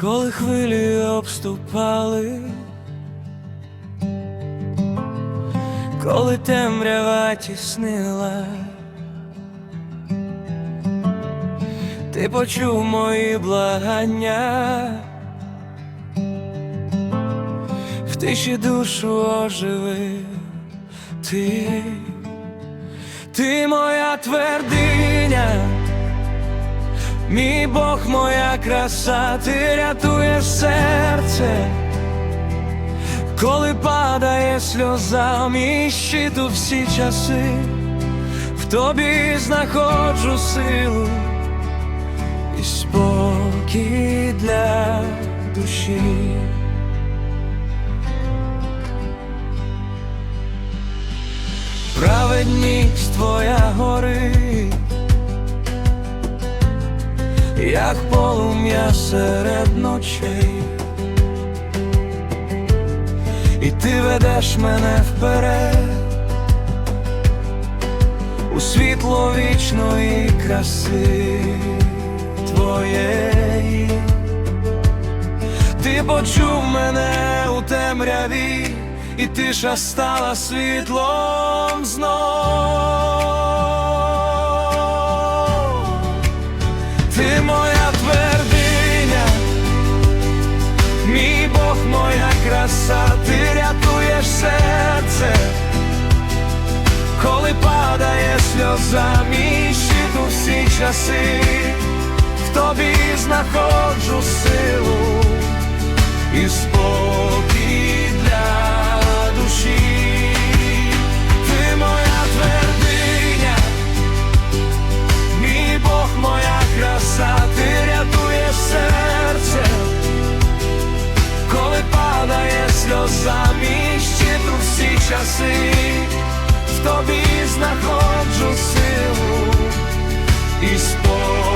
коли хвилі обступали, коли темрява тіснила, ти почув мої благання, в тиші душу оживив ти, ти моя твердиня. Мій Бог, моя краса, ти рятуєш серце, коли падає сльоза, мій щит у всі часи, в тобі знаходжу силу і спокій для душі. Праведність твоя горить як полум'я серед ночей, і ти ведеш мене вперед у світло вічної краси твоєї, ти почув мене у темряві, і тиша стала світлом знов. Падає сльоза, мій щит всі часи, в тобі знаходжу силу і спокій для душі. Ти моя твердиня. Мій Бог, моя краса, ти рятуєш серце, коли падає сльоза, мій щит у всі часи, в тобі знаходжу силу і спокій